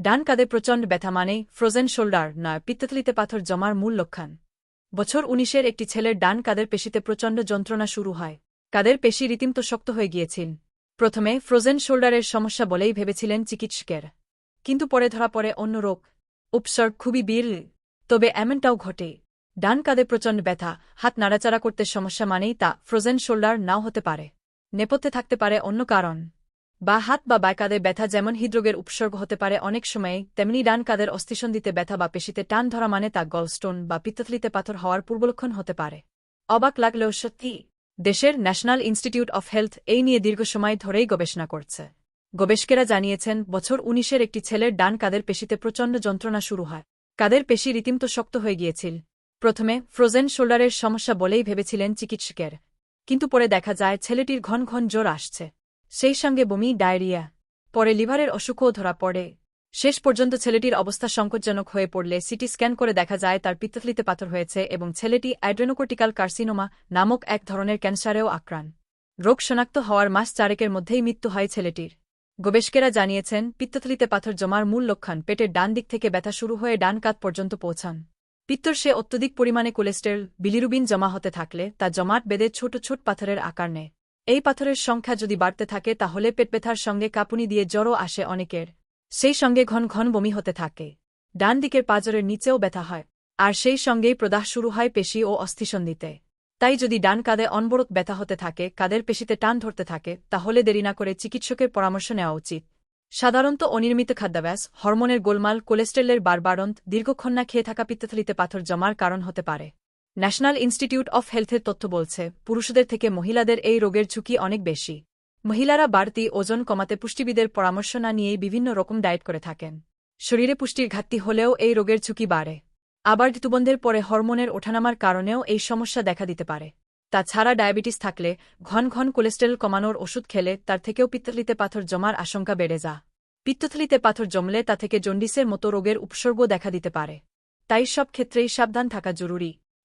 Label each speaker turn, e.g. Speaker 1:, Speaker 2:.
Speaker 1: ডান কাঁধে প্রচণ্ড ব্যথা মানেই ফ্রোজেন শোল্ডার নয়, পিত্তথলিতে পাথর জমার মূল লক্ষণ। বছর উনিশের একটি ছেলের ডান কাদের পেশিতে প্রচণ্ড যন্ত্রণা শুরু হয়। কাদের পেশি রীতিমতো শক্ত হয়ে গিয়েছিল। প্রথমে ফ্রোজেন শোল্ডারের সমস্যা বলেই ভেবেছিলেন চিকিৎসকের। কিন্তু পরে ধরা পড়ে অন্য রোগ। উপসর্গ খুবই বিরল তবে এমনটাও ঘটে। ডান কাঁধে প্রচণ্ড ব্যথা, হাত নাড়াচাড়া করতে সমস্যা মানেই তা ফ্রোজেন শোল্ডার নাও হতে পারে। নেপথ্যে থাকতে পারে অন্য কারণ। বা হাত বা বায় কাঁধে ব্যথা যেমন হৃদরোগের উপসর্গ হতে পারে অনেক সময়ে, তেমনি ডান কাঁধের অস্থিসন্ধিতে ব্যথা বা পেশিতে টান ধরা মানে তা গলস্টোন বা পিত্তথলিতে পাথর হওয়ার পূর্বলক্ষণ হতে পারে। অবাক লাগলেও সত্যি, দেশের ন্যাশনাল ইনস্টিটিউট অফ হেলথ এই নিয়ে দীর্ঘ সময় ধরেই গবেষণা করছে। গবেষকেরা জানিয়েছেন, বছর উনিশের একটি ছেলের ডান কাদের পেশিতে প্রচণ্ড যন্ত্রণা শুরু হয়। কাদের পেশি রীতিমতো শক্ত হয়ে গিয়েছিল। প্রথমে ফ্রোজেন শোল্ডারের সমস্যা বলেই ভেবেছিলেন চিকিৎসকের। কিন্তু পরে দেখা যায়, ছেলেটির ঘন ঘন জ্বর আসছে। সেই সঙ্গে বমি, ডায়রিয়া। পরে লিভারের অসুখও ধরা পড়ে। শেষ পর্যন্ত ছেলেটির অবস্থা সংকটজনক হয়ে পড়লে সিটি স্ক্যান করে দেখা যায় তার পিত্তথলিতে পাথর হয়েছে এবং ছেলেটি অ্যাড্রেনোকোটিক্যাল কার্সিনোমা নামক এক ধরনের ক্যান্সারেও আক্রান রোগ শনাক্ত হওয়ার মাস চারেকের মধ্যেই মৃত্যু হয় ছেলেটির। গবেষকেরা জানিয়েছেন, পিত্তথলিতে পাথর জমার মূল লক্ষণ পেটের ডান দিক থেকে ব্যথা শুরু হয়ে ডান কাত পর্যন্ত পৌঁছান। পিত্তর সে অত্যধিক পরিমাণে কোলেস্টেরল, বিলিরুবিন জমা হতে থাকলে তা জমাট বেঁধে ছোট ছোট পাথরের আকার নেয়। এই পাথরের সংখ্যা যদি বাড়তে থাকে, তাহলে পেট ব্যথার সঙ্গে কাঁপুনি দিয়ে জ্বরও আসে অনেকের। সেই সঙ্গে ঘন ঘন বমি হতে থাকে। ডান দিকের পাজরের নিচেও ব্যথা হয়, আর সেই সঙ্গেই প্রদাহ শুরু হয় পেশি ও অস্থিসন্ধিতে। তাই যদি ডান কাঁধে অনবরত ব্যথা হতে থাকে কাদের পেশিতে টান ধরতে থাকে, তাহলে দেরি না করে চিকিৎসকের পরামর্শ নেওয়া উচিত। সাধারণত অনির্মিত খাদ্যাভ্যাস, হরমোনের গোলমাল, কোলেস্টেরলের বারবারন্ত, দীর্ঘক্ষণ না খেয়ে থাকা পিত্তথলিতে পাথর জমার কারণ হতে পারে। ন্যাশনাল ইনস্টিটিউট অফ হেলথের তথ্য বলছে, পুরুষদের থেকে মহিলাদের এই রোগের ঝুঁকি অনেক বেশি। মহিলারা বাড়তি ওজন কমাতে পুষ্টিবিদের পরামর্শ না নিয়েই বিভিন্ন রকম ডায়েট করে থাকেন। শরীরে পুষ্টির ঘাটতি হলেও এই রোগের ঝুঁকি বাড়ে। আবার ঋতুবন্ধের পরে হরমোনের ওঠানামার কারণেও এই সমস্যা দেখা দিতে পারে। তাছাড়া ডায়াবেটিস থাকলে ঘন ঘন কোলেস্টেরল কমানোর ওষুধ খেলে তার থেকেও পিত্তথলিতে পাথর জমার আশঙ্কা বেড়ে যা পিত্তথলিতে পাথর জমলে তা থেকে জন্ডিসের মতো রোগের উপসর্গ দেখা দিতে পারে। তাই সব ক্ষেত্রেই সাবধান থাকা জরুরি।